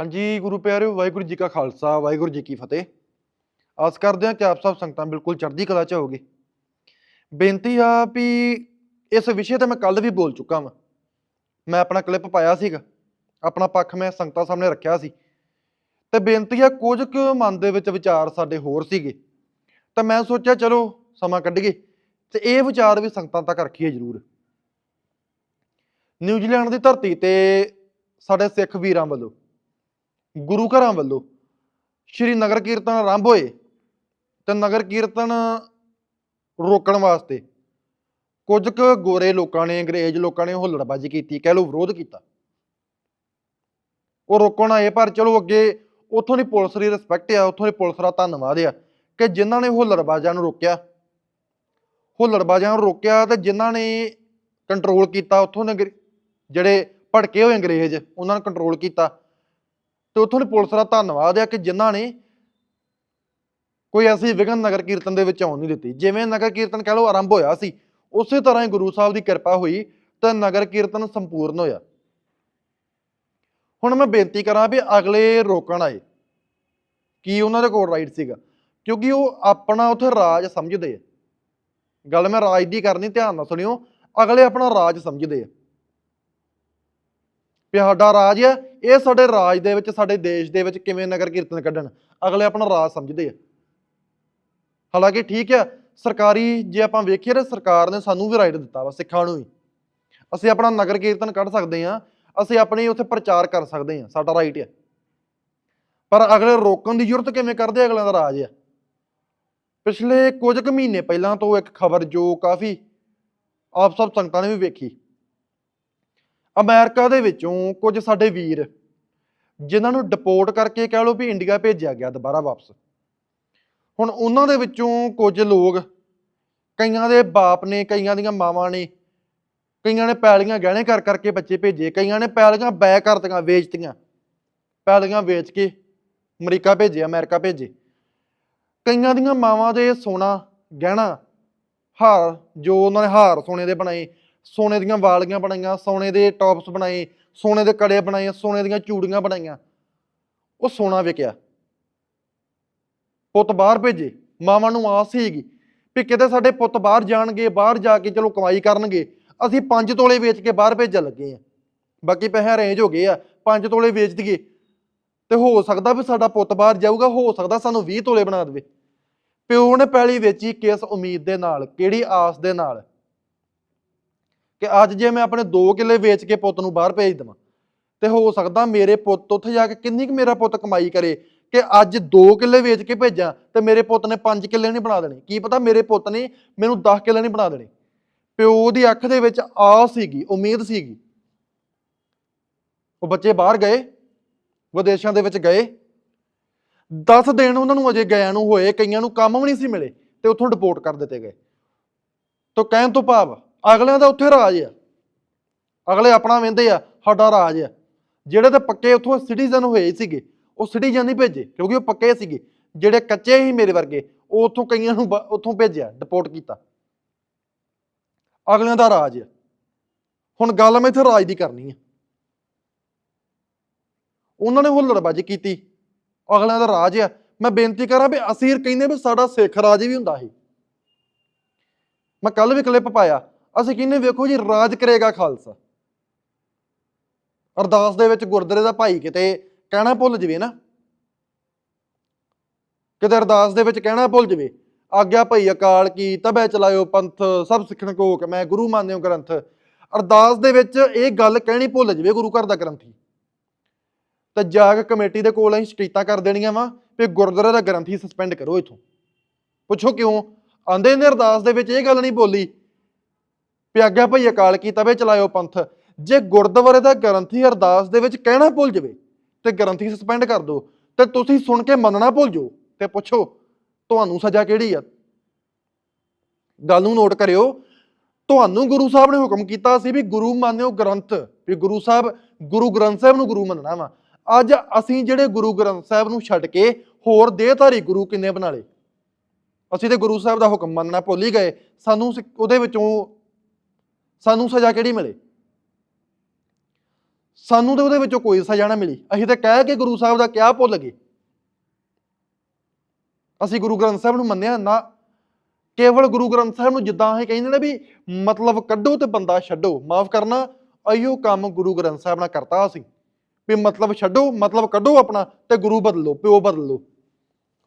ਹਾਂਜੀ, ਗੁਰੂ ਪਿਆਰਿਓ, ਵਾਹਿਗੁਰੂ ਜੀ ਕਾ ਖਾਲਸਾ, ਵਾਹਿਗੁਰੂ ਜੀ ਕੀ ਫਤਿਹ। ਆਸ ਕਰਦੇ ਹਾਂ ਕਿ ਆਪ ਸਭ ਸੰਗਤਾਂ ਬਿਲਕੁਲ ਚੜ੍ਹਦੀ ਕਲਾ ਚ ਹੋਗੇ ਬੇਨਤੀ ਆ ਵੀ ਇਸ ਵਿਸ਼ੇ ਤੇ ਮੈਂ ਕੱਲ ਵੀ ਬੋਲ ਚੁੱਕਾ ਵਾਂ। ਮੈਂ ਆਪਣਾ ਕਲਿੱਪ ਪਾਇਆ ਸੀਗਾ। ਆਪਣਾ ਪੱਖ ਮੈਂ ਸੰਗਤਾਂ ਸਾਹਮਣੇ ਰੱਖਿਆ ਸੀ। ਤੇ ਬੇਨਤੀ ਆ, ਕੁਝ ਕੁ ਮਨ ਦੇ ਵਿੱਚ ਵਿਚਾਰ ਸਾਡੇ ਹੋਰ ਸੀਗੇ। ਤਾਂ ਮੈਂ ਸੋਚਿਆ, ਚਲੋ, ਸਮਾਂ ਕੱਢੀਏ। ਤੇ ਇਹ ਵਿਚਾਰ ਵੀ ਸੰਗਤਾਂ ਤੱਕ ਰੱਖੀਏ ਜ਼ਰੂਰ। ਨਿਊਜ਼ੀਲੈਂਡ ਦੀ ਧਰਤੀ ਤੇ ਸਾਡੇ ਸਿੱਖ ਵੀਰਾਂ ਵੱਲੋਂ ਗੁਰੂ ਘਰਾਂ ਵੱਲੋਂ ਸ਼੍ਰੀ ਨਗਰ ਕੀਰਤਨ ਆਰੰਭ ਹੋਏ ਤੇ ਨਗਰ ਕੀਰਤਨ ਰੋਕਣ ਵਾਸਤੇ ਕੁਝ ਕੁ ਗੋਰੇ ਲੋਕਾਂ ਨੇ, ਅੰਗਰੇਜ਼ ਲੋਕਾਂ ਨੇ ਹੁੱਲੜਬਾਜ਼ੀ ਕੀਤੀ, ਕਹਿ ਲਓ ਵਿਰੋਧ ਕੀਤਾ। ਉਹ ਰੋਕਣ ਆਏ, ਪਰ ਚਲੋ ਅੱਗੇ ਉੱਥੋਂ ਦੀ ਪੁਲਿਸ ਦੀ ਰਿਸਪੈਕਟ ਆ, ਉੱਥੋਂ ਦੀ ਪੁਲਿਸ ਦਾ ਧੰਨਵਾਦ ਆ ਕਿ ਜਿਨ੍ਹਾਂ ਨੇ ਹੁੱਲੜਬਾਜ਼ਾਂ ਨੂੰ ਰੋਕਿਆ। ਹੁੱਲੜਬਾਜ਼ਾਂ ਨੂੰ ਰੋਕਿਆ ਤੇ ਜਿਨ੍ਹਾਂ ਨੇ ਕੰਟਰੋਲ ਕੀਤਾ, ਉੱਥੋਂ ਦੇ ਜਿਹੜੇ ਭੜਕੇ ਹੋਏ ਅੰਗਰੇਜ਼, ਉਹਨਾਂ ਨੂੰ ਕੰਟਰੋਲ ਕੀਤਾ। ਤੇ ਉੱਥੋਂ ਦੀ ਪੁਲਿਸ ਦਾ ਧੰਨਵਾਦ ਹੈ ਕਿ ਜਿਨ੍ਹਾਂ ਨੇ ਕੋਈ ਐਸੀ ਵਿਘਨ ਨਗਰ ਕੀਰਤਨ ਦੇ ਵਿੱਚ ਆਉਣ ਨਹੀਂ ਦਿੱਤੀ। ਜਿਵੇਂ ਨਗਰ ਕੀਰਤਨ ਕਹਿ ਲਓ ਆਰੰਭ ਹੋਇਆ ਸੀ, ਉਸੇ ਤਰ੍ਹਾਂ ਹੀ ਗੁਰੂ ਸਾਹਿਬ ਦੀ ਕਿਰਪਾ ਹੋਈ ਤਾਂ ਨਗਰ ਕੀਰਤਨ ਸੰਪੂਰਨ ਹੋਇਆ। ਹੁਣ ਮੈਂ ਬੇਨਤੀ ਕਰਾਂ ਵੀ ਅਗਲੇ ਰੋਕਣ ਆਏ। ਕੀ ਉਹਨਾਂ ਦੇ ਕੋਲ ਰਾਈਟ ਸੀਗਾ? ਕਿਉਂਕਿ ਉਹ ਆਪਣਾ ਉੱਥੇ ਰਾਜ ਸਮਝਦੇ ਆ। ਗੱਲ ਮੈਂ ਰਾਜ ਦੀ ਕਰਨੀ, ਧਿਆਨ ਨਾਲ ਸੁਣਿਓ। ਅਗਲੇ ਆਪਣਾ ਰਾਜ ਸਮਝਦੇ ਆ। ਵੀ ਸਾਡਾ ਰਾਜ ਆ ਇਹ ਸਾਡੇ ਰਾਜ ਦੇ ਵਿੱਚ, ਸਾਡੇ ਦੇਸ਼ ਦੇ ਵਿੱਚ ਕਿਵੇਂ ਨਗਰ ਕੀਰਤਨ ਕੱਢਣ? ਅਗਲੇ ਆਪਣਾ ਰਾਜ ਸਮਝਦੇ ਆ। ਹਾਲਾਂਕਿ ਠੀਕ ਆ, ਸਰਕਾਰੀ ਜੇ ਆਪਾਂ ਵੇਖੀਏ ਤਾਂ ਸਰਕਾਰ ਨੇ ਸਾਨੂੰ ਵੀ ਰਾਈਟ ਦਿੱਤਾ ਵਾ, ਸਿੱਖਾਂ ਨੂੰ ਵੀ। ਅਸੀਂ ਆਪਣਾ ਨਗਰ ਕੀਰਤਨ ਕੱਢ ਸਕਦੇ ਆ, ਅਸੀਂ ਆਪਣੇ ਉੱਥੇ ਪ੍ਰਚਾਰ ਕਰ ਸਕਦੇ ਆ, ਸਾਡਾ ਰਾਈਟ ਆ। ਪਰ ਅਗਲੇ ਰੋਕਣ ਦੀ ਜ਼ਰੂਰਤ ਕਿਵੇਂ ਕਰਦੇ ਅਗਲਿਆਂ ਦਾ ਰਾਜ ਆ? ਪਿਛਲੇ ਕੁਝ ਕੁ ਮਹੀਨੇ ਪਹਿਲਾਂ ਤੋਂ ਇੱਕ ਖਬਰ ਜੋ ਕਾਫੀ ਆਪ ਸਭ ਸੰਗਤਾਂ ਨੇ ਵੀ ਵੇਖੀ। ਅਮਰੀਕਾ ਦੇ ਵਿੱਚੋਂ ਕੁਝ ਸਾਡੇ ਵੀਰ, ਜਿਨ੍ਹਾਂ ਨੂੰ ਡਿਪੋਰਟ ਕਰਕੇ ਕਹਿ ਲਓ ਵੀ ਇੰਡੀਆ ਭੇਜਿਆ ਗਿਆ ਦੁਬਾਰਾ ਵਾਪਸ। ਹੁਣ ਉਹਨਾਂ ਦੇ ਵਿੱਚੋਂ ਕੁਝ ਲੋਕ, ਕਈਆਂ ਦੇ ਬਾਪ ਨੇ, ਕਈਆਂ ਦੀਆਂ ਮਾਵਾਂ ਨੇ, ਕਈਆਂ ਨੇ ਪੈਲੀਆਂ ਗਹਿਣੇ ਕਰ ਕਰਕੇ ਬੱਚੇ ਭੇਜੇ, ਕਈਆਂ ਨੇ ਪੈਲੀਆਂ ਬੈ ਕਰਤੀਆਂ, ਵੇਚਤੀਆਂ। ਪੈਲੀਆਂ ਵੇਚ ਕੇ ਅਮਰੀਕਾ ਭੇਜੇ ਅਮਰੀਕਾ ਭੇਜੇ। ਕਈਆਂ ਦੀਆਂ ਮਾਵਾਂ ਦੇ ਸੋਨਾ ਗਹਿਣਾ, ਹਾਰ, ਜੋ ਉਹਨਾਂ ਨੇ ਹਾਰ ਸੋਨੇ ਦੇ ਬਣਾਏ ਸੋਨੇ ਦੀਆਂ ਵਾਲੀਆਂ ਬਣਾਈਆਂ, ਸੋਨੇ ਦੇ ਟੌਪਸ ਬਣਾਏ, ਸੋਨੇ ਦੇ ਕੜੇ ਬਣਾਏ, ਸੋਨੇ ਦੀਆਂ ਚੂੜੀਆਂ ਬਣਾਈਆਂ। ਉਹ ਸੋਨਾ ਵਿਕਿਆ। ਪੁੱਤ ਬਾਹਰ ਭੇਜੇ। ਮਾਵਾਂ ਨੂੰ ਆਸ ਸੀਗੀ ਵੀ ਕਿਤੇ ਸਾਡੇ ਪੁੱਤ ਬਾਹਰ ਜਾਣਗੇ, ਬਾਹਰ ਜਾ ਕੇ ਚਲੋ ਕਮਾਈ ਕਰਨਗੇ। ਅਸੀਂ 5 ਤੋਲੇ ਵੇਚ ਕੇ ਬਾਹਰ ਭੇਜਣ ਲੱਗੇ ਆ ਬਾਕੀ ਪੈਸੇ ਅਰੇਂਜ ਹੋ ਗਏ ਆ। 5 ਤੋਲੇ ਵੇਚ ਦਈਏ। ਤੇ ਹੋ ਸਕਦਾ ਵੀ ਸਾਡਾ ਪੁੱਤ ਬਾਹਰ ਜਾਊਗਾ, ਹੋ ਸਕਦਾ ਸਾਨੂੰ 20 ਤੋਲੇ ਬਣਾ ਦੇਵੇ। ਪਿਓ ਨੇ ਪੈਲੀ ਵੇਚੀ ਕਿਸ ਉਮੀਦ ਦੇ ਨਾਲ, ਕਿਹੜੀ ਆਸ ਦੇ ਨਾਲ? ਕਿ ਅੱਜ ਜੇ ਮੈਂ ਆਪਣੇ 2 ਕਿੱਲੇ ਵੇਚ ਕੇ ਪੁੱਤ ਨੂੰ ਬਾਹਰ ਭੇਜ ਦਵਾਂ, ਤੇ ਹੋ ਸਕਦਾ ਮੇਰੇ ਪੁੱਤ ਉੱਥੇ ਜਾ ਕੇ ਕਿੰਨੀ ਕੁ ਮੇਰਾ ਪੁੱਤ ਕਮਾਈ ਕਰੇ ਕਿ ਅੱਜ 2 ਕਿੱਲੇ ਵੇਚ ਕੇ ਭੇਜਾਂ ਤੇ ਮੇਰੇ ਪੁੱਤ ਨੇ 5 ਕਿੱਲੇ ਨਹੀਂ ਬਣਾ ਦੇਣੇ। ਕੀ ਪਤਾ ਮੇਰੇ ਪੁੱਤ ਨੇ ਮੈਨੂੰ 10 ਕਿੱਲੇ ਨਹੀਂ ਬਣਾ ਦੇਣੇ। ਪਿਓ ਦੀ ਅੱਖ ਦੇ ਵਿੱਚ ਆਸ ਸੀਗੀ, ਉਮੀਦ ਸੀਗੀ। ਉਹ ਬੱਚੇ ਬਾਹਰ ਗਏ, ਵਿਦੇਸ਼ਾਂ ਦੇ ਵਿੱਚ ਗਏ। 10 ਦਿਨ ਉਹਨਾਂ ਨੂੰ ਅਜੇ ਗਿਆਂ ਨੂੰ ਹੋਏ, ਕਈਆਂ ਨੂੰ ਕੰਮ ਵੀ ਨਹੀਂ ਸੀ ਮਿਲੇ ਤੇ ਉੱਥੋਂ ਡਿਪੋਰਟ ਕਰ ਦਿੱਤੇ ਗਏ। ਤੋਂ ਕਹਿਣ ਤੋਂ ਭਾਵ ਅਗਲਿਆਂ ਦਾ ਉੱਥੇ ਰਾਜ ਆ। ਅਗਲੇ ਆਪਣਾ ਵਹਿੰਦੇ ਆ, ਸਾਡਾ ਰਾਜ ਆ। ਜਿਹੜੇ ਤਾਂ ਪੱਕੇ ਉੱਥੋਂ ਸਿਟੀਜ਼ਨ ਹੋਏ ਸੀਗੇ, ਉਹ ਸਿਟੀਜ਼ਨ ਨਹੀਂ ਭੇਜੇ, ਕਿਉਂਕਿ ਉਹ ਪੱਕੇ ਸੀਗੇ। ਜਿਹੜੇ ਕੱਚੇ ਹੀ ਮੇਰੇ ਵਰਗੇ, ਉਹ ਉੱਥੋਂ ਕਈਆਂ ਨੂੰ ਬ- ਉੱਥੋਂ ਭੇਜਿਆ ਡਿਪੋਰਟ ਕੀਤਾ। ਅਗਲਿਆਂ ਦਾ ਰਾਜ ਆ। ਹੁਣ ਗੱਲ ਮੈਂ ਇੱਥੇ ਰਾਜ ਦੀ ਕਰਨੀ ਆ। ਉਹਨਾਂ ਨੇ ਹੁੱਲੜਬਾਜ਼ੀ ਕੀਤੀ। ਅਗਲਿਆਂ ਦਾ ਰਾਜ ਆ। ਮੈਂ ਬੇਨਤੀ ਕਰਾਂ ਵੀ ਅਸੀਂ ਕਹਿੰਦੇ ਵੀ ਸਾਡਾ ਸਿੱਖ ਰਾਜ ਵੀ ਹੁੰਦਾ ਸੀ। ਮੈਂ ਕੱਲ ਵੀ ਕਲਿੱਪ ਪਾਇਆ ਅਸੀਂ ਕਹਿੰਦੇ ਵੇਖੋ ਜੀ, ਰਾਜ ਕਰੇਗਾ ਖਾਲਸਾ। ਅਰਦਾਸ ਦੇ ਵਿੱਚ ਗੁਰਦੁਆਰੇ ਦਾ ਭਾਈ ਕਿਤੇ ਕਹਿਣਾ ਭੁੱਲ ਜਵੇ ਨਾ। ਕਿਤੇ ਅਰਦਾਸ ਦੇ ਵਿੱਚ ਕਹਿਣਾ ਭੁੱਲ ਜਵੇ। ਆਗਿਆ ਭਈ ਅਕਾਲ ਕੀ ਤਬੈ ਚਲਾਇਓ ਪੰਥ, ਸਭ ਸਿੱਖਣ ਕੋ ਕਿ ਮੈਂ ਗੁਰੂ ਮੰਨਿਓ ਗ੍ਰੰਥ। ਅਰਦਾਸ ਦੇ ਵਿੱਚ ਇਹ ਗੱਲ ਕਹਿਣੀ ਭੁੱਲ ਜਵੇ ਗੁਰੂ ਘਰ ਦਾ ਗ੍ਰੰਥੀ ਤੇ ਜਾਗ ਕਮੇਟੀ ਦੇ ਕੋਲ ਅਸੀਂ ਸ਼ਿਕਾਇਤਾਂ ਕਰ ਦੇਣੀਆਂ ਵਾ, ਵੀ ਗੁਰਦੁਆਰੇ ਦਾ ਗ੍ਰੰਥੀ ਸਸਪੈਂਡ ਕਰੋ ਇਥੋਂ। ਪੁੱਛੋ ਕਿਉਂ? ਆਂਦੇ ਨੇ ਅਰਦਾਸ ਦੇ ਵਿੱਚ ਇਹ ਗੱਲ ਨਹੀਂ ਬੋਲੀ ਵੀ ਆਗਿਆ ਭਈ ਅਕਾਲ ਕੀ ਤਬੇ ਚਲਾਇਓ ਪੰਥ। ਜੇ ਗੁਰਦੁਆਰੇ ਦਾ ਗ੍ਰੰਥੀ ਅਰਦਾਸ ਦੇ ਵਿੱਚ ਕਹਿਣਾ ਭੁੱਲ ਜਵੇ, ਤੇ ਗ੍ਰੰਥੀ ਸਸਪੈਂਡ ਕਰ ਦਿਓ, ਤੇ ਤੁਸੀਂ ਸੁਣ ਕੇ ਮੰਨਣਾ ਭੁੱਲ ਜਾਓ, ਤੇ ਪੁੱਛੋ, ਤੁਹਾਨੂੰ ਸਜ਼ਾ ਕਿਹੜੀ ਆ? ਗੱਲ ਨੂੰ ਨੋਟ ਕਰਿਓ, ਤੁਹਾਨੂੰ ਗੁਰੂ ਸਾਹਿਬ ਨੇ ਹੁਕਮ ਕੀਤਾ ਸੀ ਵੀ ਗੁਰੂ ਮੰਨਿਓ ਗ੍ਰੰਥ, ਵੀ ਗੁਰੂ ਸਾਹਿਬ, ਗੁਰੂ ਗ੍ਰੰਥ ਸਾਹਿਬ ਨੂੰ ਗੁਰੂ ਮੰਨਣਾ ਵਾ। ਅੱਜ ਅਸੀਂ ਜਿਹੜੇ ਗੁਰੂ ਗ੍ਰੰਥ ਸਾਹਿਬ ਨੂੰ ਛੱਡ ਕੇ ਹੋਰ ਦੇਹਧਾਰੀ ਗੁਰੂ ਕਿੰਨੇ ਬਣਾ ਲਏ? ਅਸੀਂ ਤੇ ਗੁਰੂ ਸਾਹਿਬ ਦਾ ਹੁਕਮ ਮੰਨਣਾ ਭੁੱਲ ਹੀ ਗਏ। ਸਾਨੂੰ ਉਹਦੇ ਵਿੱਚੋਂ ਸਾਨੂੰ ਸਜ਼ਾ ਕਿਹੜੀ ਮਿਲੇ? ਸਾਨੂੰ ਤੇ ਉਹਦੇ ਵਿੱਚੋਂ ਕੋਈ ਸਜ਼ਾ ਨਾ ਮਿਲੀ। ਅਸੀਂ ਤਾਂ ਕਹਿ ਕੇ ਗੁਰੂ ਸਾਹਿਬ ਦਾ ਕਿਹਾ ਭੁੱਲ ਗਏ। ਅਸੀਂ ਗੁਰੂ ਗ੍ਰੰਥ ਸਾਹਿਬ ਨੂੰ ਮੰਨਿਆ ਨਾ। ਕੇਵਲ ਗੁਰੂ ਗ੍ਰੰਥ ਸਾਹਿਬ ਨੂੰ ਜਿੱਦਾਂ ਅਸੀਂ ਕਹਿੰਦੇ ਨੇ ਵੀ ਮਤਲਬ ਕੱਢੋ ਤੇ ਬੰਦਾ ਛੱਡੋ, ਮਾਫ ਕਰਨਾ, ਅਈਓ ਕੰਮ ਗੁਰੂ ਗ੍ਰੰਥ ਸਾਹਿਬ ਨਾਲ ਕਰਤਾ ਅਸੀਂ। ਵੀ ਮਤਲਬ ਛੱਡੋ, ਮਤਲਬ ਕੱਢੋ ਆਪਣਾ ਤੇ ਗੁਰੂ ਬਦਲੋ, ਪਿਓ ਬਦਲੋ।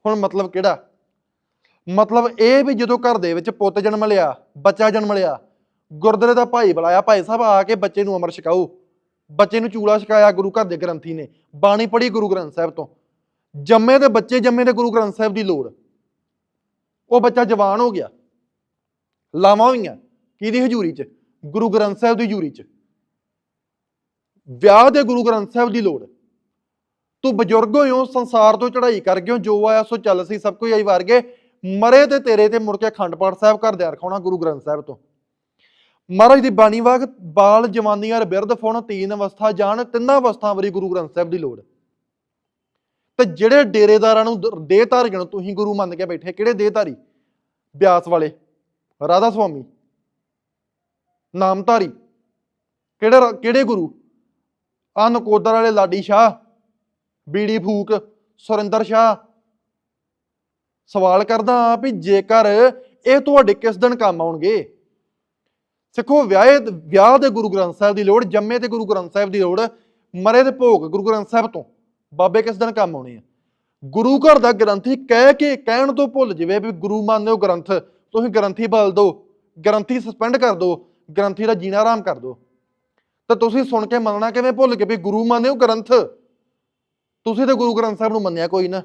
ਹੁਣ ਮਤਲਬ ਕਿਹੜਾ? ਮਤਲਬ ਇਹ ਵੀ ਜਦੋਂ ਘਰ ਦੇ ਵਿੱਚ ਪੁੱਤ ਜਨਮ ਲਿਆ, ਬੱਚਾ ਜਨਮ ਲਿਆ ਗੁਰਦੁਆਰੇ ਦਾ ਭਾਈ ਬੁਲਾਇਆ, ਭਾਈ ਸਾਹਿਬ ਆ ਕੇ ਬੱਚੇ ਨੂੰ ਅਮਰ ਛਕਾਓ। ਬੱਚੇ ਨੂੰ ਚੂਲਾ ਛਕਾਇਆ ਗੁਰੂ ਘਰ ਦੇ ਗ੍ਰੰਥੀ ਨੇ, ਬਾਣੀ ਪੜ੍ਹੀ ਗੁਰੂ ਗ੍ਰੰਥ ਸਾਹਿਬ ਤੋਂ। ਜੰਮੇ ਦੇ ਬੱਚੇ ਜੰਮੇ ਦੇ ਗੁਰੂ ਗ੍ਰੰਥ ਸਾਹਿਬ ਦੀ ਲੋੜ। ਉਹ ਬੱਚਾ ਜਵਾਨ ਹੋ ਗਿਆ। ਲਾਵਾਂ ਹੋਈਆਂ ਕਿਹਦੀ ਹਜ਼ੂਰੀ 'ਚ? ਗੁਰੂ ਗ੍ਰੰਥ ਸਾਹਿਬ ਦੀ ਹਜ਼ੂਰੀ 'ਚ। ਵਿਆਹ ਦੇ ਗੁਰੂ ਗ੍ਰੰਥ ਸਾਹਿਬ ਦੀ ਲੋੜ। ਤੂੰ ਬਜ਼ੁਰਗ ਹੋਇਓ ਸੰਸਾਰ ਤੋਂ ਚੜ੍ਹਾਈ ਕਰ ਗਿਓ, ਜੋ ਆਇਆ ਸੋ ਚੱਲ ਸੀ, ਸਭ ਕੁਝ ਆਈ ਵਾਰ ਗਏ। ਮਰੇ ਤੇ ਤੇਰੇ ਤੇ ਮੁੜ ਕੇ ਅਖੰਡ ਪਾਠ ਸਾਹਿਬ ਘਰ ਦੇ ਰਖਾਉਣਾ ਗੁਰੂ ਗ੍ਰੰਥ ਸਾਹਿਬ ਤੋਂ। ਮਹਾਰਾਜ ਦੀ ਬਾਣੀ ਵਾਕ, ਬਾਲ ਜਵਾਨੀਆਂ ਅਰ ਬਿਰਧ ਫੁਣ ਤੀਨ ਅਵਸਥਾ ਜਾਣ ਤਿੰਨਾਂ ਅਵਸਥਾ ਵਰੀ ਗੁਰੂ ਗ੍ਰੰਥ ਸਾਹਿਬ ਦੀ ਲੋੜ। ਤੇ ਜਿਹੜੇ ਡੇਰੇਦਾਰਾਂ ਨੂੰ ਦ- ਦੇਹ ਧਾਰੀਆਂ ਨੂੰ ਤੁਸੀਂ ਗੁਰੂ ਮੰਨ ਕੇ ਬੈਠੇ, ਕਿਹੜੇ ਦੇਹਧਾਰੀ? ਬਿਆਸ ਵਾਲੇ, ਰਾਧਾ ਸੁਆਮੀ, ਨਾਮਧਾਰੀ, ਕਿਹੜੇ ਕਿਹੜੇ ਗੁਰੂ? ਆ ਨਕੋਦਰ ਵਾਲੇ ਲਾਡੀ ਸ਼ਾਹ, ਬੀੜੀ ਫੂਕ, ਸੁਰਿੰਦਰ ਸ਼ਾਹ। ਸਵਾਲ ਕਰਦਾ ਵੀ ਜੇਕਰ ਇਹ ਤੁਹਾਡੇ ਕਿਸ ਦਿਨ ਕੰਮ ਆਉਣਗੇ? ਸਿੱਖੋ, ਵਿਆਹੇ ਵਿਆਹ ਦੇ ਗੁਰੂ ਗ੍ਰੰਥ ਸਾਹਿਬ ਦੀ ਲੋੜ, ਜੰਮੇ ਤੇ ਗੁਰੂ ਗ੍ਰੰਥ ਸਾਹਿਬ ਦੀ ਲੋੜ, ਮਰੇ ਦੇ ਭੋਗ ਗੁਰੂ ਗ੍ਰੰਥ ਸਾਹਿਬ ਤੋਂ। ਬਾਬੇ ਕਿਸ ਦਿਨ ਕੰਮ ਆਉਣੇ ਆ? ਗੁਰੂ ਘਰ ਦਾ ਗ੍ਰੰਥੀ ਕਹਿ ਕੇ ਕਹਿਣ ਤੋਂ ਭੁੱਲ ਜਵੇ ਵੀ ਗੁਰੂ ਮੰਨਦੇ ਹੋ ਗ੍ਰੰਥ, ਤੁਸੀਂ ਗ੍ਰੰਥੀ ਬਦਲ ਦਿਓ ਗ੍ਰੰਥੀ ਸਸਪੈਂਡ ਕਰ ਦਿਓ ਗ੍ਰੰਥੀ ਦਾ ਜੀਣਾ ਆਰਾਮ ਕਰ ਦਿਓ ਤਾਂ ਤੁਸੀਂ ਸੁਣ ਕੇ ਮੰਨਣਾ ਕਿਵੇਂ ਭੁੱਲ ਗਏ ਵੀ ਗੁਰੂ ਮੰਨਦੇ ਹੋ ਗ੍ਰੰਥ? ਤੁਸੀਂ ਤਾਂ ਗੁਰੂ ਗ੍ਰੰਥ ਸਾਹਿਬ ਨੂੰ ਮੰਨਿਆ ਕੋਈ ਨਾ।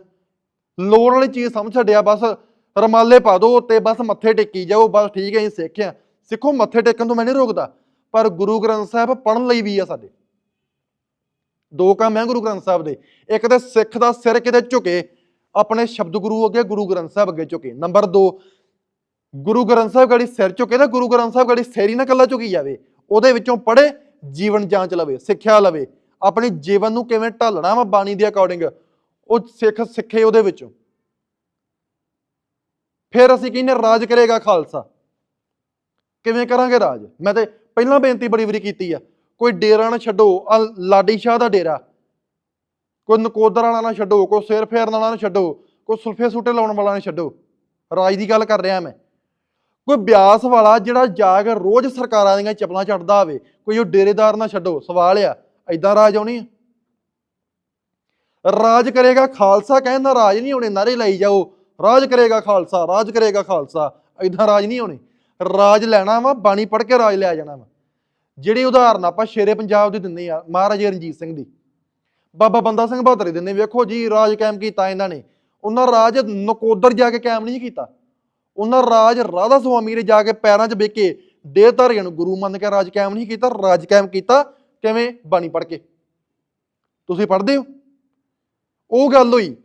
ਲੋੜ ਵਾਲੀ ਚੀਜ਼ ਸਮਝ ਛੱਡਿਆ, ਬਸ ਰਮਾਲੇ ਪਾ ਦਿਓ ਤੇ ਬਸ ਮੱਥੇ ਟੇਕੀ ਜਾਓ, ਬਸ ਠੀਕ ਹੈ ਜੀ ਸਿੱਖਿਆ। ਸਿੱਖੋ ਮੱਥੇ ਟੇਕਣ ਤੋਂ ਮੈਂ ਨਹੀਂ ਰੋਕਦਾ, ਪਰ ਗੁਰੂ ਗ੍ਰੰਥ ਸਾਹਿਬ ਪੜਨ ਲਈ ਵੀ ਆ ਸਾਡੇ। ਦੋ ਕੰਮ ਹੈ ਗੁਰੂ ਗ੍ਰੰਥ ਸਾਹਿਬ ਦੇ। ਇੱਕ ਤੇ ਸਿੱਖ ਦਾ ਸਿਰ ਕਿਤੇ ਝੁਕੇ, ਆਪਣੇ ਸ਼ਬਦ ਗੁਰੂ ਅੱਗੇ ਗੁਰੂ ਗ੍ਰੰਥ ਸਾਹਿਬ ਅੱਗੇ ਝੁਕੇ। ਨੰਬਰ 2 ਗੁਰੂ ਗ੍ਰੰਥ ਸਾਹਿਬ ਗੜੀ ਸਿਰ ਝੁਕੇ ਤਾਂ ਗੁਰੂ ਗ੍ਰੰਥ ਸਾਹਿਬ ਗੜੀ ਸਿਰ ਹੀ ਨਾ ਕੱਲਾ ਝੁਕੀ ਜਾਵੇ। ਉਹਦੇ ਵਿੱਚੋਂ ਪੜੇ ਜੀਵਨ ਜਾਂਚ ਲਵੇ, ਸਿੱਖਿਆ ਲਵੇ। ਆਪਣੇ ਜੀਵਨ ਨੂੰ ਕਿਵੇਂ ਢਾਲਣਾ ਵਾ ਬਾਣੀ ਦੇ ਅਕੋਰਡਿੰਗ ਉਹ ਸਿੱਖ ਸਿੱਖੇ ਉਹਦੇ ਵਿੱਚੋਂ। ਫਿਰ ਅਸੀਂ ਕਹਿੰਦੇ ਰਾਜ ਕਰੇਗਾ ਖਾਲਸਾ। ਕਿਵੇਂ ਕਰਾਂਗੇ ਰਾਜ? ਮੈਂ ਤੇ ਪਹਿਲਾਂ ਬੇਨਤੀ ਬੜੀ ਵਾਰੀ ਕੀਤੀ ਆ, ਕੋਈ ਡੇਰਾ ਨਾ ਛੱਡੋ ਆ ਲਾਡੀ ਸ਼ਾਹ ਦਾ ਡੇਰਾ। ਕੋਈ ਨਕੋਦਰ ਵਾਲਾ ਨਾ ਛੱਡੋ, ਕੋਈ ਸਿਰ ਫੇਰਨ ਵਾਲਾ ਨਾ ਛੱਡੋ, ਕੋਈ ਸੁਲਫੇ ਸੂਟੇ ਲਾਉਣ ਵਾਲਾ ਨਾ ਛੱਡੋ। ਰਾਜ ਦੀ ਗੱਲ ਕਰ ਰਿਹਾ ਮੈਂ। ਕੋਈ ਬਿਆਸ ਵਾਲਾ ਜਿਹੜਾ ਜਾ ਰੋਜ਼ ਸਰਕਾਰਾਂ ਦੀਆਂ ਚਪਲਾਂ ਚੜਦਾ ਹੋਵੇ ਕੋਈ ਉਹ ਡੇਰੇਦਾਰ ਨਾ ਛੱਡੋ, ਸਵਾਲ ਆ ਐਦਾਂ ਰਾਜ ਆਉਣੀ ਰਾਜ ਕਰੇਗਾ ਖਾਲਸਾ, ਕਹਿੰਦਾ ਰਾਜ ਨਹੀਂ ਹੋਣੇ ਨਾਰੇ ਲਾਈ ਜਾਓ। ਰਾਜ ਕਰੇਗਾ ਖਾਲਸਾ, ਰਾਜ ਕਰੇਗਾ ਖਾਲਸਾ ਐਦਾਂ ਰਾਜ ਨਹੀਂ ਹੋਣੇ ਰਾਜ ਲੈਣਾ ਵਾ, ਬਾਣੀ ਪੜ੍ਹ ਕੇ ਰਾਜ ਲਿਆ ਜਾਣਾ ਵਾ। ਜਿਹੜੀ ਉਦਾਹਰਨ ਆਪਾਂ ਸ਼ੇਰੇ ਪੰਜਾਬ ਦੀ ਦਿੰਦੇ ਆ, ਮਹਾਰਾਜਾ ਰਣਜੀਤ ਸਿੰਘ ਦੀ। ਬਾਬਾ ਬੰਦਾ ਸਿੰਘ ਬਹਾਦਰ ਦਿੰਦੇ, ਵੇਖੋ ਜੀ, ਰਾਜ ਕਾਇਮ ਕੀਤਾ ਇਹਨਾਂ ਨੇ। ਉਹਨਾਂ ਰਾਜ ਨਕੋਦਰ ਜਾ ਕੇ ਕਾਇਮ ਨਹੀਂ ਕੀਤਾ। ਉਹਨਾਂ ਰਾਜ ਰਾਧਾ ਸੁਆਮੀ ਨੇ ਜਾ ਕੇ ਪੈਰਾਂ 'ਚ ਬਹਿ ਕੇ ਧਾਰੀਆਂ ਨੂੰ ਗੁਰੂ ਮੰਨ ਕੇ ਰਾਜ ਕਾਇਮ ਨਹੀਂ ਕੀਤਾ, ਰਾਜ ਕਾਇਮ ਕੀਤਾ, ਕਿਵੇਂ? ਬਾਣੀ ਪੜ੍ਹ ਕੇ। ਤੁਸੀਂ ਪੜ੍ਹਦੇ ਹੋ? ਉਹ ਗੱਲ ਹੋਈ।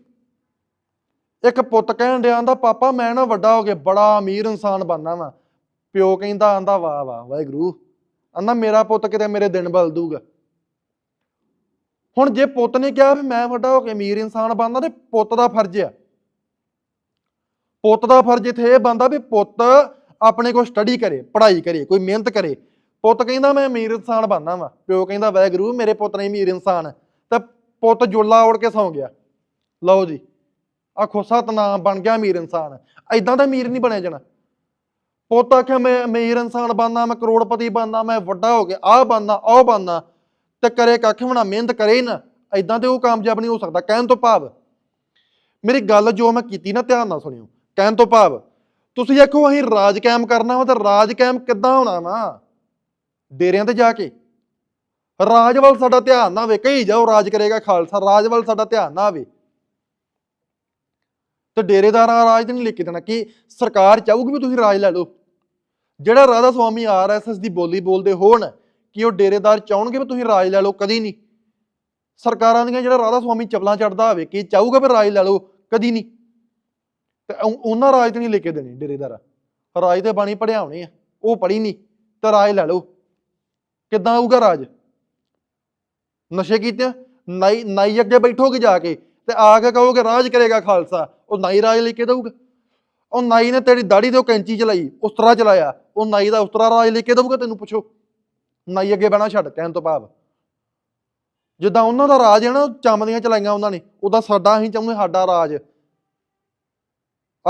ਇੱਕ ਪੁੱਤ ਕਹਿਣ ਡਿਆ ਦਾ ਪਾਪਾ, ਮੈਂ ਨਾ ਵੱਡਾ ਹੋ ਕੇ ਬੜਾ ਅਮੀਰ ਇਨਸਾਨ ਬਣਨਾ ਵਾ। ਪਿਓ ਕਹਿੰਦਾ, ਆਂਦਾ, ਵਾਹ ਵਾਹ, ਵਾਹਿਗੁਰੂ। ਆਂਦਾ, ਮੇਰਾ ਪੁੱਤ ਕਿਤੇ ਮੇਰੇ ਦਿਨ ਬਲ ਦੂਗਾ। ਹੁਣ ਜੇ ਪੁੱਤ ਨੇ ਕਿਹਾ ਵੀ ਮੈਂ ਵੱਡਾ ਹੋ ਕੇ ਅਮੀਰ ਇਨਸਾਨ ਬਣਦਾ ਤੇ ਪੁੱਤ ਦਾ ਫਰਜ਼ ਆ। ਪੁੱਤ ਦਾ ਫਰਜ਼ ਇੱਥੇ ਇਹ ਬੰਦਾ ਵੀ ਪੁੱਤ ਆਪਣੇ ਕੋਲ ਸਟੱਡੀ ਕਰੇ, ਪੜ੍ਹਾਈ ਕਰੇ, ਕੋਈ ਮਿਹਨਤ ਕਰੇ। ਪੁੱਤ ਕਹਿੰਦਾ, ਮੈਂ ਅਮੀਰ ਇਨਸਾਨ ਬਣਨਾ ਵਾ। ਪਿਓ ਕਹਿੰਦਾ, ਵਾਹਿਗੁਰੂ, ਮੇਰੇ ਪੁੱਤ ਨੇ ਅਮੀਰ ਇਨਸਾਨ। ਤੇ ਪੁੱਤ ਜੁੱਲਾ ਉੜ ਕੇ ਸੌਂ ਗਿਆ। ਲਓ ਜੀ ਆਹ ਖੁਸਾ ਤਨਾਮ ਬਣ ਗਿਆ ਅਮੀਰ ਇਨਸਾਨ। ਐਦਾਂ ਦਾ ਅਮੀਰ ਨਹੀਂ ਬਣਿਆ ਜਾਣਾ। ਪੁੱਤ ਆਖਿਆ ਮੈਂ ਅਮੀਰ ਇਨਸਾਨ ਬਣਨਾ, ਮੈਂ ਕਰੋੜਪਤੀ ਬਣਨਾ, ਮੈਂ ਵੱਡਾ ਹੋ ਗਿਆ ਆਹ ਬਣਨਾ, ਉਹ ਬਣਨਾ ਤੇ ਕਰੇ ਕੱਖ ਵੀ ਮਿਹਨਤ ਕਰੇ ਹੀ ਨਾ ਐਦਾਂ ਤੇ ਉਹ ਕਾਮਯਾਬ ਨਹੀਂ ਹੋ ਸਕਦਾ। ਕਹਿਣ ਤੋਂ ਭਾਵ, ਮੇਰੀ ਗੱਲ ਜੋ ਮੈਂ ਕੀਤੀ ਨਾ, ਧਿਆਨ ਨਾਲ ਸੁਣਿਓ, ਕਹਿਣ ਤੋਂ ਭਾਵ, ਤੁਸੀਂ ਆਖੋ ਅਸੀਂ ਰਾਜ ਕਾਇਮ ਕਰਨਾ ਵਾ ਤਾਂ ਰਾਜ ਕਾਇਮ ਕਿੱਦਾਂ ਹੋਣਾ ਵਾ? ਡੇਰਿਆਂ ਤੇ ਜਾ ਕੇ। ਰਾਜ ਵੱਲ ਸਾਡਾ ਧਿਆਨ ਨਾ ਆਵੇ ਕਹੀ ਜਾਓ ਰਾਜ ਕਰੇਗਾ ਖਾਲਸਾ, ਰਾਜ ਵੱਲ ਸਾਡਾ ਧਿਆਨ ਨਾ ਆਵੇ ਤੇ ਡੇਰੇਦਾਰਾਂ ਰਾਜ ਤੇ ਨਹੀਂ ਲਿਖ ਕੇ ਦੇਣਾ, ਕਿ ਸਰਕਾਰ ਚਾਹੂਗੀ ਵੀ ਤੁਸੀਂ ਰਾਜ ਲੈ ਲਓ। ਜਿਹੜਾ ਰਾਧਾ ਸੁਆਮੀ ਆਰਐਸਐਸ ਦੀ ਬੋਲੀ ਬੋਲਦੇ ਹੋਣ ਕਿ ਉਹ ਡੇਰੇਦਾਰ ਚਾਹਣਗੇ ਵੀ ਤੁਸੀਂ ਰਾਜ ਲੈ ਲਓ, ਕਦੀ ਨਹੀਂ। ਸਰਕਾਰਾਂ ਦੀਆਂ ਜਿਹੜਾ ਰਾਧਾ ਸੁਆਮੀ ਚਪਲਾਂ ਚੜਦਾ ਹੋਵੇ, ਕਿ ਚਾਹੂਗਾ ਵੀ ਰਾਜ ਲੈ ਲਓ, ਕਦੀ ਨਹੀਂ। ਤੇ ਉਹਨਾਂ ਰਾਜ ਤੇ ਨਹੀਂ ਲੈ ਕੇ ਦੇਣੇ ਡੇਰੇਦਾਰ। ਰਾਜ ਤੇ ਬਾਣੀ ਪੜਿਆ ਹੋਣੇ ਆ, ਉਹ ਪੜੀ ਨਹੀਂ, ਤੇ ਰਾਜ ਲੈ ਲਓ। ਕਿੱਦਾਂ ਆਊਗਾ ਰਾਜ? ਨਸ਼ੇ ਕੀਤੇ ਆ? ਨਾਈ ਨਾਈ ਅੱਗੇ ਬੈਠੋਗੇ ਜਾ ਕੇ, ਤੇ ਆ ਕੇ ਕਹੋਗੇ, ਰਾਜ ਕਰੇਗਾ ਖਾਲਸਾ, ਉਹ ਨਾਈ ਰਾਜ ਲੈ ਕੇ ਦਊਗਾ। ਉਹ ਨਾਈ ਨੇ ਤੇਰੀ ਦਾੜੀ ਤੇ ਉਹ ਕੈਂਚੀ ਚਲਾਈ, ਉਸਤਰਾ ਚਲਾਇਆ। ਉਹ ਨਾਈ ਦਾ ਉਸਤਰਾ ਰਾਜ ਲੈ ਕੇ ਦਊਗਾ ਤੈਨੂੰ ਪੁੱਛੋ। ਨਾਈ ਅੱਗੇ ਬਹਿਣਾ ਛੱਡ, ਕਹਿਣ ਤੋਂ ਭਾਵ। ਜਿੱਦਾਂ ਉਹਨਾਂ ਦਾ ਰਾਜ ਹੈ ਨਾ, ਚੰਮਦੀਆਂ ਚਲਾਈਆਂ ਉਹਨਾਂ ਨੇ ਉਦਾਂ ਸਾਡਾ ਅਸੀਂ ਚਾਹੁੰਦੇ ਸਾਡਾ ਰਾਜ।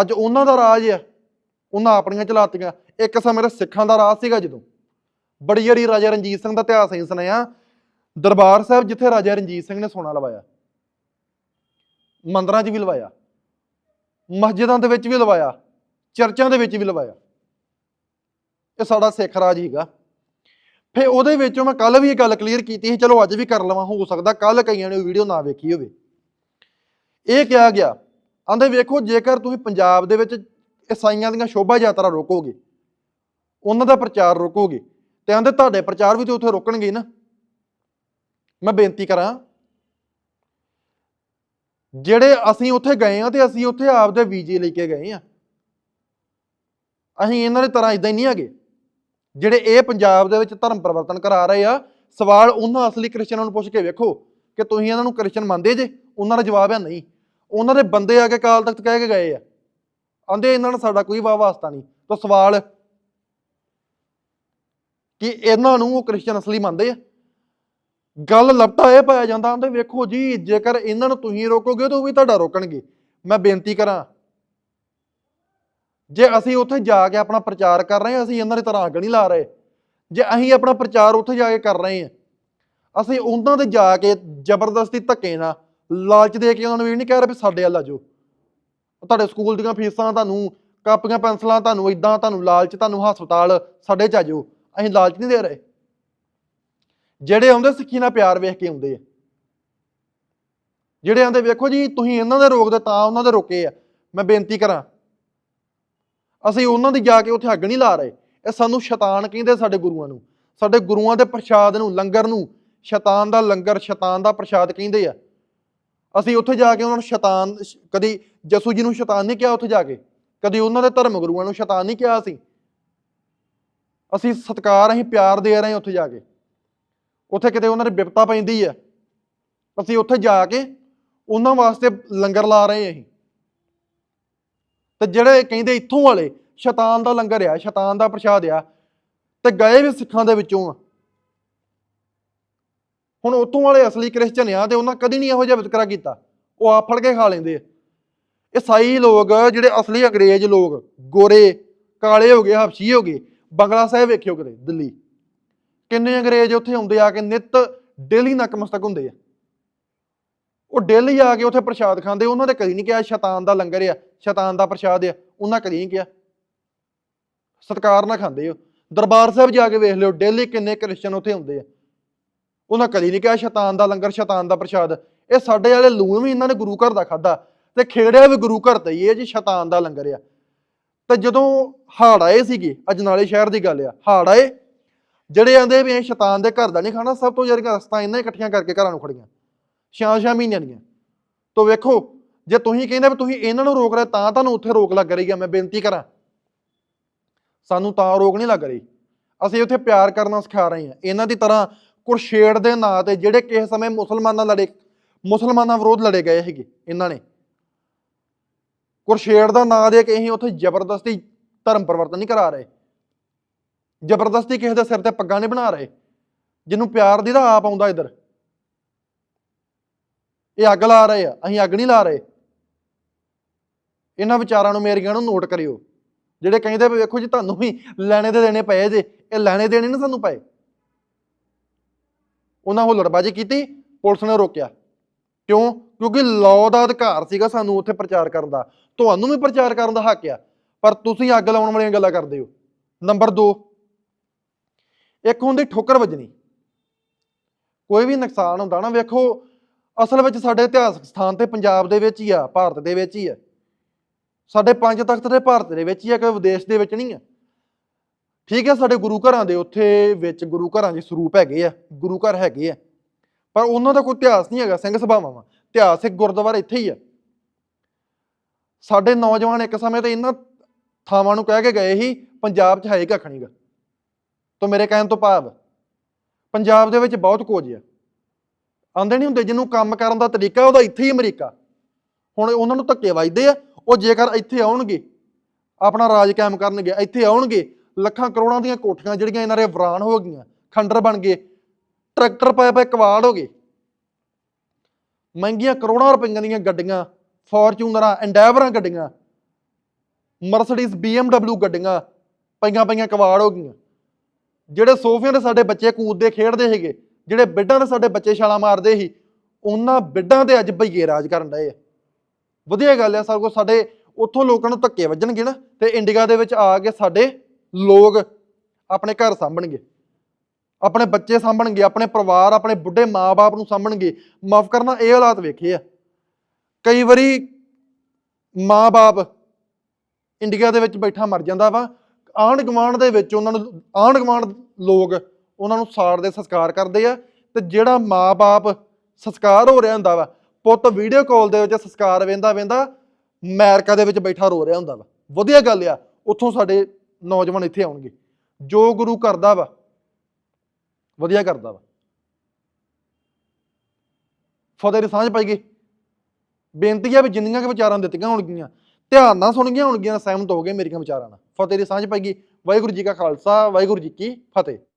ਅੱਜ ਉਹਨਾਂ ਦਾ ਰਾਜ ਆ ਉਹਨਾਂ ਆਪਣੀਆਂ ਚਲਾਤੀਆਂ। ਇੱਕ ਸਮੇਂ ਤੇ ਸਿੱਖਾਂ ਦਾ ਰਾਜ ਸੀਗਾ ਜਦੋਂ। ਬੜੀ ਜਿਹੜੀ ਰਾਜਾ ਰਣਜੀਤ ਸਿੰਘ ਦਾ ਇਤਿਹਾਸ ਅਸੀਂ ਸੁਣਿਆ। ਦਰਬਾਰ ਸਾਹਿਬ ਜਿੱਥੇ ਰਾਜਾ ਰਣਜੀਤ ਸਿੰਘ ਨੇ ਸੋਨਾ ਲਵਾਇਆ। ਮੰਦਰਾਂ 'ਚ ਵੀ ਲਵਾਇਆ। ਮਸਜਿਦਾਂ ਦੇ ਵਿੱਚ ਵੀ ਲਵਾਇਆ, ਚਰਚਾਂ ਦੇ ਵਿੱਚ ਵੀ ਲਵਾਇਆ। ਇਹ ਸਾਡਾ ਸਿੱਖ ਰਾਜ ਹੀਗਾ। ਫੇ ਉਹਦੇ ਵਿੱਚੋਂ ਮੈਂ ਕੱਲ ਵੀ ਇਹ ਗੱਲ ਕਲੀਅਰ ਕੀਤੀ ਸੀ, ਚਲੋ ਅੱਜ ਵੀ ਕਰ ਲਵਾਂ, ਹੋ ਸਕਦਾ ਕੱਲ ਕਈਆਂ ਨੇ ਵੀਡੀਓ ਨਾ ਵੇਖੀ ਹੋਵੇ। ਇਹ ਕਿਹਾ ਗਿਆ ਆਂਦੇ ਵੇਖੋ, ਜੇਕਰ ਤੁਸੀਂ ਪੰਜਾਬ ਦੇ ਵਿੱਚ ਈਸਾਈਆਂ ਦੀਆਂ ਸ਼ੋਭਾ ਯਾਤਰਾ ਰੋਕੋਗੇ, ਉਹਨਾਂ ਦਾ ਪ੍ਰਚਾਰ ਰੋਕੋਗੇ, ਤੇ ਆਂਦੇ ਤੁਹਾਡੇ ਪ੍ਰਚਾਰ ਵੀ ਤੇ ਉੱਥੇ ਰੋਕਣਗੇ ਨਾ। ਮੈਂ ਬੇਨਤੀ ਕਰਾਂ ਜਿਹੜੇ ਅਸੀਂ ਉੱਥੇ ਗਏ ਆ ਤੇ ਅਸੀਂ ਉੱਥੇ ਆਪਦੇ ਵੀਜ਼ੇ ਲੈ ਕੇ ਗਏ ਆ ਅਸੀਂ ਇਹਨਾਂ ਦੀ ਤਰ੍ਹਾਂ ਇਦਾਂ ਹੀ ਨਹੀਂ ਹੈਗੇ। ਜਿਹੜੇ ਇਹ ਪੰਜਾਬ ਦੇ ਵਿੱਚ ਧਰਮ ਪਰਿਵਰਤਨ ਕਰਾ ਰਹੇ ਆ, ਸਵਾਲ ਉਹਨਾਂ ਅਸਲੀ ਕ੍ਰਿਸਚਨਾਂ ਨੂੰ ਪੁੱਛ ਕੇ ਵੇਖੋ ਕਿ ਤੁਸੀਂ ਇਹਨਾਂ ਨੂੰ ਕ੍ਰਿਸਚਨ ਮੰਨਦੇ ਜੇ? ਉਹਨਾਂ ਦਾ ਜਵਾਬ ਹੈ ਨਹੀਂ। ਉਹਨਾਂ ਦੇ ਬੰਦੇ ਆ ਕੇ ਕਾਲ ਤਖਤ ਕਹਿ ਕੇ ਗਏ ਆ। ਆਂਦੇ ਇਹਨਾਂ ਨਾਲ ਸਾਡਾ ਕੋਈ ਵਾਹ ਵਾਸਤਾ ਨਹੀਂ। ਤਾਂ ਸਵਾਲ ਕਿ ਇਹਨਾਂ ਨੂੰ ਉਹ ਕ੍ਰਿਸਚਨ ਅਸਲੀ ਮੰਨਦੇ ਆ? ਗੱਲ ਲਪਟਾ ਇਹ ਪਾਇਆ ਜਾਂਦਾ ਹੁੰਦਾ ਵੇਖੋ ਜੀ, ਜੇਕਰ ਇਹਨਾਂ ਨੂੰ ਤੁਸੀਂ ਰੋਕੋਗੇ ਤਾਂ ਉਹ ਵੀ ਤੁਹਾਡਾ ਰੋਕਣਗੇ। ਮੈਂ ਬੇਨਤੀ ਕਰਾਂ, ਜੇ ਅਸੀਂ ਉੱਥੇ ਜਾ ਕੇ ਆਪਣਾ ਪ੍ਰਚਾਰ ਕਰ ਰਹੇ ਹਾਂ, ਅਸੀਂ ਇਹਨਾਂ ਦੀ ਤਰ੍ਹਾਂ ਅੱਗ ਨਹੀਂ ਲਾ ਰਹੇ। ਜੇ ਅਸੀਂ ਆਪਣਾ ਪ੍ਰਚਾਰ ਉੱਥੇ ਜਾ ਕੇ ਕਰ ਰਹੇ ਹਾਂ, ਅਸੀਂ ਉਹਨਾਂ ਦੇ ਜਾ ਕੇ ਜ਼ਬਰਦਸਤੀ ਧੱਕੇ ਨਾਲ ਲਾਲਚ ਦੇ ਕੇ ਉਹਨਾਂ ਨੂੰ ਇਹ ਨਹੀਂ ਕਹਿ ਰਹੇ ਵੀ ਸਾਡੇ ਵੱਲ ਆ ਜਾਓ। ਤੁਹਾਡੇ ਸਕੂਲ ਦੀਆਂ ਫੀਸਾਂ ਤੁਹਾਨੂੰ, ਕਾਪੀਆਂ, ਪੈਨਸਲਾਂ ਤੁਹਾਨੂੰ ਇਦਾਂ ਤੁਹਾਨੂੰ ਲਾਲਚ, ਤੁਹਾਨੂੰ ਹਸਪਤਾਲ ਸਾਡੇ ਚ ਆ ਜਾਓ। ਅਸੀਂ ਲਾਲਚ ਨਹੀਂ ਦੇ ਰਹੇ। ਜਿਹੜੇ ਆਉਂਦੇ ਸਿੱਖੀ ਨਾਲ ਪਿਆਰ ਵੇਖ ਕੇ ਆਉਂਦੇ ਆ। ਜਿਹੜੇ ਆਂਦੇ ਵੇਖੋ ਜੀ, ਤੁਸੀਂ ਇਹਨਾਂ ਦੇ ਰੋਕਦੇ ਤਾਂ ਉਹਨਾਂ ਦੇ ਰੋਕੇ ਆ। ਮੈਂ ਬੇਨਤੀ ਕਰਾਂ, ਅਸੀਂ ਉਹਨਾਂ ਦੀ ਜਾ ਕੇ ਉੱਥੇ ਅੱਗ ਨਹੀਂ ਲਾ ਰਹੇ। ਇਹ ਸਾਨੂੰ ਸ਼ੈਤਾਨ ਕਹਿੰਦੇ ਸਾਡੇ ਗੁਰੂਆਂ ਨੂੰ। ਸਾਡੇ ਗੁਰੂਆਂ ਦੇ ਪ੍ਰਸ਼ਾਦ ਨੂੰ, ਲੰਗਰ ਨੂੰ, ਸ਼ੈਤਾਨ ਦਾ ਲੰਗਰ, ਸ਼ੈਤਾਨ ਦਾ ਪ੍ਰਸ਼ਾਦ ਕਹਿੰਦੇ ਆ। ਅਸੀਂ ਉੱਥੇ ਜਾ ਕੇ ਉਹਨਾਂ ਨੂੰ ਸ਼ੈਤਾਨ, ਕਦੀ ਜਸੂ ਜੀ ਨੂੰ ਸ਼ੈਤਾਨ ਨਹੀਂ ਕਿਹਾ ਉੱਥੇ ਜਾ ਕੇ। ਕਦੀ ਉਹਨਾਂ ਦੇ ਧਰਮ ਗੁਰੂਆਂ ਨੂੰ ਸ਼ੈਤਾਨ ਨਹੀਂ ਕਿਹਾ ਅਸੀਂ। ਅਸੀਂ ਸਤਕਾਰ, ਅਸੀਂ ਪਿਆਰ ਦੇ ਰਹੇ ਉੱਥੇ ਜਾ ਕੇ। ਉੱਥੇ ਕਿਤੇ ਉਹਨਾਂ ਦੀ ਬਿਪਤਾ ਪੈਂਦੀ ਆ। ਅਸੀਂ ਉੱਥੇ ਜਾ ਕੇ ਉਹਨਾਂ ਵਾਸਤੇ ਲੰਗਰ ਲਾ ਰਹੇ ਹਾਂ ਅਸੀਂ। ਤੇ ਜਿਹੜੇ ਕਹਿੰਦੇ ਇੱਥੋਂ ਵਾਲੇ, ਸ਼ੈਤਾਨ ਦਾ ਲੰਗਰ ਆ, ਸ਼ੈਤਾਨ ਦਾ ਪ੍ਰਸ਼ਾਦ ਆ, ਤੇ ਗਏ ਵੀ ਸਿੱਖਾਂ ਦੇ ਵਿੱਚੋਂ ਆ। ਹੁਣ ਉੱਥੋਂ ਵਾਲੇ ਅਸਲੀ ਕ੍ਰਿਸਚਨ ਆ ਤੇ ਉਹਨਾਂ ਕਦੀ ਨਹੀਂ ਇਹੋ ਜਿਹਾ ਵਿਤਕਰਾ ਕੀਤਾ। ਉਹ ਆਪ ਫੜ ਕੇ ਖਾ ਲੈਂਦੇ ਆ। ਈਸਾਈ ਲੋਕ, ਜਿਹੜੇ ਅਸਲੀ ਅੰਗਰੇਜ਼ ਲੋਕ, ਗੋਰੇ, ਕਾਲੇ ਹੋ ਗਏ, ਹਬਸ਼ੀ ਹੋ ਗਏ, ਬੰਗਲਾ ਸਾਹਿਬ ਵੇਖਿਓ ਕਿਤੇ, ਦਿੱਲੀ। ਕਿੰਨੇ ਅੰਗਰੇਜ਼ ਉੱਥੇ ਆਉਂਦੇ ਆ ਕੇ ਨਿਤ ਡੇਲੀ ਨਕਮਸਤਕ ਹੁੰਦੇ ਆ? ਉਹ ਡੇਲੀ ਆ ਕੇ ਉੱਥੇ ਪ੍ਰਸ਼ਾਦ ਖਾਂਦੇ, ਉਹਨਾਂ ਦੇ ਕਦੀ ਨਹੀਂ ਕਿਹਾ ਸ਼ੈਤਾਨ ਦਾ ਲੰਗਰ ਆ, ਸ਼ੈਤਾਨ ਦਾ ਪ੍ਰਸ਼ਾਦ ਆ, ਉਹਨਾਂ ਕਦੀ ਨਹੀਂ ਕਿਹਾ। ਸਤਕਾਰ ਨਾਲ ਖਾਂਦੇ ਹੋ ਦਰਬਾਰ ਸਾਹਿਬ ਜਾ ਕੇ ਵੇਖ ਲਿਓ, ਡੇਲੀ ਕਿੰਨੇ ਕ੍ਰਿਸਚਨ ਉੱਥੇ ਹੁੰਦੇ ਆ। ਉਹਨਾਂ ਕਦੀ ਨਹੀਂ ਕਿਹਾ ਸ਼ੈਤਾਨ ਦਾ ਲੰਗਰ, ਸ਼ੈਤਾਨ ਦਾ ਪ੍ਰਸ਼ਾਦ। ਇਹ ਸਾਡੇ ਵਾਲੇ ਲੂਣ ਵੀ ਇਹਨਾਂ ਨੇ ਗੁਰੂ ਘਰ ਦਾ ਖਾਦਾ ਤੇ ਖੇੜਿਆ ਵੀ ਗੁਰੂ ਘਰ ਤੇ ਹੀ ਇਹ ਜੀ ਸ਼ੈਤਾਨ ਦਾ ਲੰਗਰ ਆ। ਤੇ ਜਦੋਂ ਹਾੜ ਆਏ ਸੀਗੇ, ਅਜਨਾਲੇ ਸ਼ਹਿਰ ਦੀ ਗੱਲ ਆ, ਹਾੜ ਆਏ ਜਿਹੜੇ ਆਂਦੇ ਵੀ ਇਹ ਸ਼ੈਤਾਨ ਦੇ ਘਰ ਦਾ ਨਹੀਂ ਖਾਣਾ, ਸਭ ਤੋਂ ਜ਼ਿਆਦਾ ਰਸਤਾ ਇਹਨਾਂ ਇਕੱਠੀਆਂ ਕਰਕੇ ਘਰਾਂ ਨੂੰ ਖੜੀਆਂ ਛਾਂ ਛਾਂ ਮਹੀਨਿਆਂ ਦੀਆਂ। ਤੋ ਵੇਖੋ, ਜੇ ਤੁਸੀਂ ਕਹਿੰਦੇ ਵੀ ਤੁਸੀਂ ਇਹਨਾਂ ਨੂੰ ਰੋਕ ਰਹੇ, ਤਾਂ ਤੁਹਾਨੂੰ ਉੱਥੇ ਰੋਕ ਲੱਗ ਰਹੀ ਆ, ਮੈਂ ਬੇਨਤੀ ਕਰਾਂ। ਸਾਨੂੰ ਤਾਂ ਰੋਕ ਨਹੀਂ ਲੱਗ ਰਹੀ। ਅਸੀਂ ਉੱਥੇ ਪਿਆਰ ਕਰਨਾ ਸਿਖਾ ਰਹੇ ਹਾਂ। ਇਹਨਾਂ ਦੀ ਤਰ੍ਹਾਂ ਕੁਰਸ਼ੇੜ ਦੇ ਨਾਂ ਤੇ ਜਿਹੜੇ ਕਿਸੇ ਸਮੇਂ ਮੁਸਲਮਾਨਾਂ ਲੜੇ, ਮੁਸਲਮਾਨਾਂ ਵਿਰੋਧ ਲੜੇ ਗਏ ਸੀਗੇ, ਇਹਨਾਂ ਨੇ। ਕੁਰਸ਼ੇੜ ਦਾ ਨਾਂ ਦੇ ਕੇ ਅਸੀਂ ਉੱਥੇ ਜ਼ਬਰਦਸਤੀ ਧਰਮ ਪਰਿਵਰਤਨ ਨਹੀਂ ਕਰਾ ਰਹੇ। ਜ਼ਬਰਦਸਤੀ ਕਿਸੇ ਦੇ ਸਿਰ ਤੇ ਪੱਗਾਂ ਨਹੀਂ ਬਣਾ ਰਹੇ। ਜਿਹਨੂੰ ਪਿਆਰ ਦੀ ਤਾਂ ਆਪ ਆਉਂਦਾ ਇੱਧਰ। ਇਹ ਅੱਗ ਲਾ ਰਹੇ ਆ, ਅਸੀਂ ਅੱਗ ਨਹੀਂ ਲਾ ਰਹੇ। ਇਹਨਾਂ ਵਿਚਾਰਾਂ ਨੂੰ ਮੇਰੀਆਂ ਨੂੰ ਨੋਟ ਕਰਿਓ। ਜਿਹੜੇ ਕਹਿੰਦੇ ਵੀ ਵੇਖੋ ਜੀ ਤੁਹਾਨੂੰ ਵੀ ਲੈਣੇ ਤੇ ਦੇਣੇ ਪਏ ਜੇ, ਇਹ ਲੈਣੇ ਦੇਣੇ ਨਹੀਂ ਸਾਨੂੰ ਪਏ। ਉਹਨਾਂ ਹੁਲੜਬਾਜੀ ਕੀਤੀ, ਪੁਲਿਸ ਨੇ ਰੋਕਿਆ। ਕਿਉਂ? ਕਿਉਂਕਿ ਲਾਅ ਦਾ ਅਧਿਕਾਰ ਸੀਗਾ ਸਾਨੂੰ ਉੱਥੇ ਪ੍ਰਚਾਰ ਕਰਨ ਦਾ। ਤੁਹਾਨੂੰ ਵੀ ਪ੍ਰਚਾਰ ਕਰਨ ਦਾ ਹੱਕ ਆ। ਪਰ ਤੁਸੀਂ ਅੱਗ ਲਾਉਣ ਵਾਲੀਆਂ ਗੱਲਾਂ ਕਰਦੇ ਹੋ। ਨੰਬਰ 2 ਇੱਕ ਹੁੰਦੀ ਠੋਕਰ ਵੱਜਣੀ। ਕੋਈ ਵੀ ਨੁਕਸਾਨ ਹੁੰਦਾ ਨਾ, ਵੇਖੋ, ਅਸਲ ਵਿੱਚ ਸਾਡੇ ਇਤਿਹਾਸਕ ਸਥਾਨ ਤੇ ਪੰਜਾਬ ਦੇ ਵਿੱਚ ਹੀ ਆ, ਭਾਰਤ ਦੇ ਵਿੱਚ ਹੀ ਆ। ਸਾਡੇ ਪੰਜ ਤਖਤ ਦੇ ਭਾਰਤ ਦੇ ਵਿੱਚ ਹੀ ਆ ਕਿ ਵਿਦੇਸ਼ ਦੇ ਵਿੱਚ ਨਹੀਂ ਆ। ਠੀਕ ਹੈ ਸਾਡੇ ਗੁਰੂ ਘਰਾਂ ਦੇ ਉੱਥੇ ਵਿੱਚ ਗੁਰੂ ਘਰਾਂ ਦੇ ਸਰੂਪ ਹੈਗੇ ਆ, ਗੁਰੂ ਘਰ ਹੈਗੇ ਆ। ਪਰ ਉਹਨਾਂ ਦਾ ਕੋਈ ਇਤਿਹਾਸ ਨਹੀਂ ਹੈਗਾ, ਸਿੰਘ ਸਭਾਵਾਂ ਵਾ। ਇਤਿਹਾਸਿਕ ਗੁਰਦੁਆਰਾ ਇੱਥੇ ਹੀ ਆ। ਸਾਡੇ ਨੌਜਵਾਨ ਇੱਕ ਸਮੇਂ ਤੇ ਇਹਨਾਂ ਥਾਵਾਂ ਨੂੰ ਕਹਿ ਕੇ ਗਏ ਸੀ, ਪੰਜਾਬ 'ਚ ਹੈ ਹੀ ਕੱਖ ਨਹੀਂਗਾ ਤੋਂ ਮੇਰੇ ਕਹਿਣ ਤੋਂ ਭਾਵ, ਪੰਜਾਬ ਦੇ ਵਿੱਚ ਬਹੁਤ ਕੁਝ ਆ। ਆਂਦੇ ਨਹੀਂ ਹੁੰਦੇ, ਜਿਹਨੂੰ ਕੰਮ ਕਰਨ ਦਾ ਤਰੀਕਾ, ਉਹਦਾ ਇੱਥੇ ਹੀ ਅਮਰੀਕਾ। ਹੁਣ ਉਹਨਾਂ ਨੂੰ ਧੱਕੇ ਵੱਜਦੇ ਆ, ਉਹ ਜੇਕਰ ਇੱਥੇ ਆਉਣਗੇ, ਆਪਣਾ ਰਾਜ ਕਾਇਮ ਕਰਨਗੇ, ਇੱਥੇ ਆਉਣਗੇ, ਲੱਖਾਂ ਕਰੋੜਾਂ ਦੀਆਂ ਕੋਠੀਆਂ ਜਿਹੜੀਆਂ ਇਹਨਾਂ ਦੇ ਵਰਾਨ ਹੋ ਗਈਆਂ, ਖੰਡਰ ਬਣ ਗਏ, ਟਰੈਕਟਰ ਪਏ ਪਏ ਕਵਾੜ ਹੋ ਗਏ। ਮਹਿੰਗੀਆਂ ਕਰੋੜਾਂ ਰੁਪਈਆਂ ਦੀਆਂ ਗੱਡੀਆਂ, ਫੋਰਚੂਨਰਾਂ, ਐਂਡੈਵਰਾਂ ਗੱਡੀਆਂ, ਮਰਸੀਡੀਜ਼ BMW ਗੱਡੀਆਂ ਪਈਆਂ ਪਈਆਂ ਕਵਾੜ ਹੋ ਗਈਆਂ। ਜਿਹੜੇ ਸੋਫਿਆਂ ਤੇ ਸਾਡੇ ਬੱਚੇ ਕੂਦਦੇ ਖੇਡਦੇ ਸੀਗੇ, ਜਿਹੜੇ ਬਿੱਡਾਂ ਤੇ ਸਾਡੇ ਬੱਚੇ ਛਾਲਾਂ ਮਾਰਦੇ ਸੀ, ਉਹਨਾਂ ਬਿੱਡਾਂ ਤੇ ਅੱਜ ਭਈਏ ਰਾਜ ਕਰਨ ਡਏ ਆ। ਵਧੀਆ ਗੱਲ ਆ, ਸਭ ਕੁਛ ਸਾਡੇ ਉੱਥੋਂ ਲੋਕਾਂ ਨੂੰ ਧੱਕੇ ਵੱਜਣਗੇ ਨਾ, ਤੇ ਇੰਡੀਆ ਦੇ ਵਿੱਚ ਆ ਕੇ ਸਾਡੇ ਲੋਕ ਆਪਣੇ ਘਰ ਸਾਂਭਣਗੇ। ਆਪਣੇ ਬੱਚੇ ਸਾਂਭਣਗੇ, ਆਪਣੇ ਪਰਿਵਾਰ, ਆਪਣੇ ਬੁੱਢੇ ਮਾਪੇ ਨੂੰ ਸਾਂਭਣਗੇ। ਮਾਫ ਕਰਨਾ, ਇਹ ਹਾਲਾਤ ਵੇਖੇ ਆ। ਕਈ ਵਾਰੀ ਮਾਪੇ ਇੰਡੀਆ ਦੇ ਵਿੱਚ ਬੈਠਾ ਮਰ ਜਾਂਦਾ ਵਾ ਆਂਢ ਗੁਆਂਢ ਦੇ ਵਿੱਚ ਉਹਨਾਂ ਨੂੰ, ਆਂਢ ਗੁਆਂਢ ਲੋਕ ਉਹਨਾਂ ਨੂੰ ਸਾੜਦੇ ਸੰਸਕਾਰ ਕਰਦੇ ਆ ਤੇ ਜਿਹੜਾ ਮਾਪੇ ਸੰਸਕਾਰ ਹੋ ਰਿਹਾ ਹੁੰਦਾ ਵਾ, ਪੁੱਤ ਵੀਡੀਓ ਕਾਲ ਦੇ ਵਿੱਚ ਸੰਸਕਾਰ ਵੇਂਦਾ ਵੇਂਦਾ ਅਮਰੀਕਾ ਦੇ ਵਿੱਚ ਬੈਠਾ ਰੋ ਰਿਹਾ ਹੁੰਦਾ ਵਾ। ਵਧੀਆ ਗੱਲ ਆ, ਉੱਥੋਂ ਸਾਡੇ ਨੌਜਵਾਨ ਇੱਥੇ ਆਉਣਗੇ। ਜੋ ਗੁਰੂ ਕਰਦਾ ਵਾ, ਵਧੀਆ ਕਰਦਾ ਵਾ। ਫਤਿਹ ਦੀ ਸਾਂਝ ਪਾਈ ਗਈ। ਬੇਨਤੀ ਆ ਵੀ ਜਿੰਨੀਆਂ ਕਿ ਵਿਚਾਰਾਂ ਦਿੱਤੀਆਂ ਹੋਣਗੀਆਂ, ਧਿਆਨ ਨਾਲ ਸੁਣਗੀਆਂ ਹੋਣਗੀਆਂ, ਸਹਿਮਤ ਹੋ ਗਏ ਮੇਰੀਆਂ ਵਿਚਾਰਾਂ ਨਾਲ। ਫਤਿਹ ਦੀ ਸਾਂਝ ਪਾਈ ਗਈ। ਵਾਹਿਗੁਰੂ ਜੀ ਕਾ ਖਾਲਸਾ ਵਾਹਿਗੁਰੂ ਜੀ ਕੀ ਫਤਿਹ।